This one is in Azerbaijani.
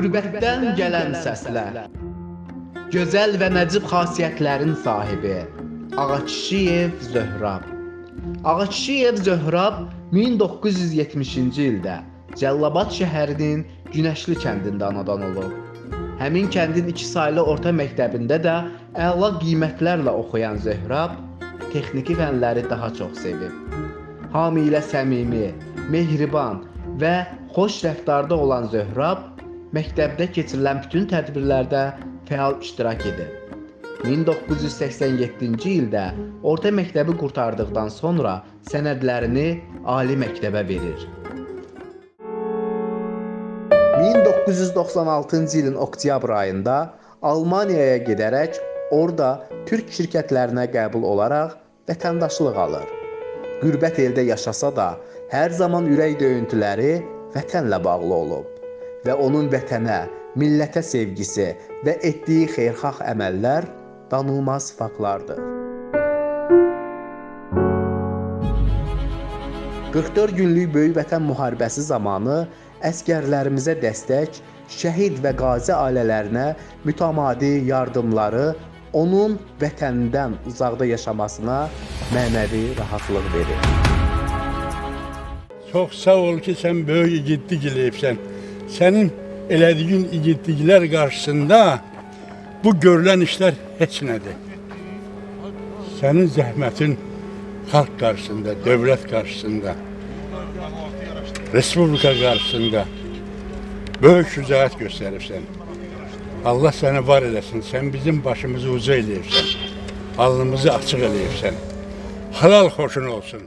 Qəlbdən gələn səslər. Gözəl və nəcib xasiyyətlərin sahibi Ağakişiyev Zöhrab. Ağakişiyev Zöhrab 1970-ci ildə Cəllabad şəhərinin Günəşli kəndində anadan olub. Həmin kəndin 2 saylı orta məktəbində də əla qiymətlərlə oxuyan Zöhrab texniki fənləri daha çox sevib. Hamı ilə səmimi, mehriban və xoş rəftarda olan Zöhrab məktəbdə keçirilən bütün tədbirlərdə fəal iştirak edib. 1987-ci ildə orta məktəbi qurtardıqdan sonra sənədlərini ali məktəbə verir. 1996-cı ilin oktyabr ayında Almaniyaya gedərək orada türk şirkətlərinə qəbul olaraq vətəndaşlıq alır. Qürbət eldə yaşasa da, hər zaman ürək döyüntüləri vətənlə bağlı olub və onun vətənə, millətə sevgisi və etdiyi xeyirxah əməllər danılmaz faktlardır. 44 günlük Böyük Vətən müharibəsi zamanı əskərlərimizə dəstək, şəhid və qazi ailələrinə mütəmadi yardımları onun vətənindən uzaqda yaşamasına mənəvi rahatlıq verir. Çox sağ ol ki, sən böyük igidlik eləyibsən. senin elediğin igitlikler karşısında bu görülen işler heç nedir? Senin zahmetin halk karşısında, devlet karşısında, Respublika karşısında böyük şücaat gösterirsen. Allah seni var edesin. Sen bizim başımızı uca eləyirsən. Alnımızı açıq eləyirsən. Halal hoşun olsun.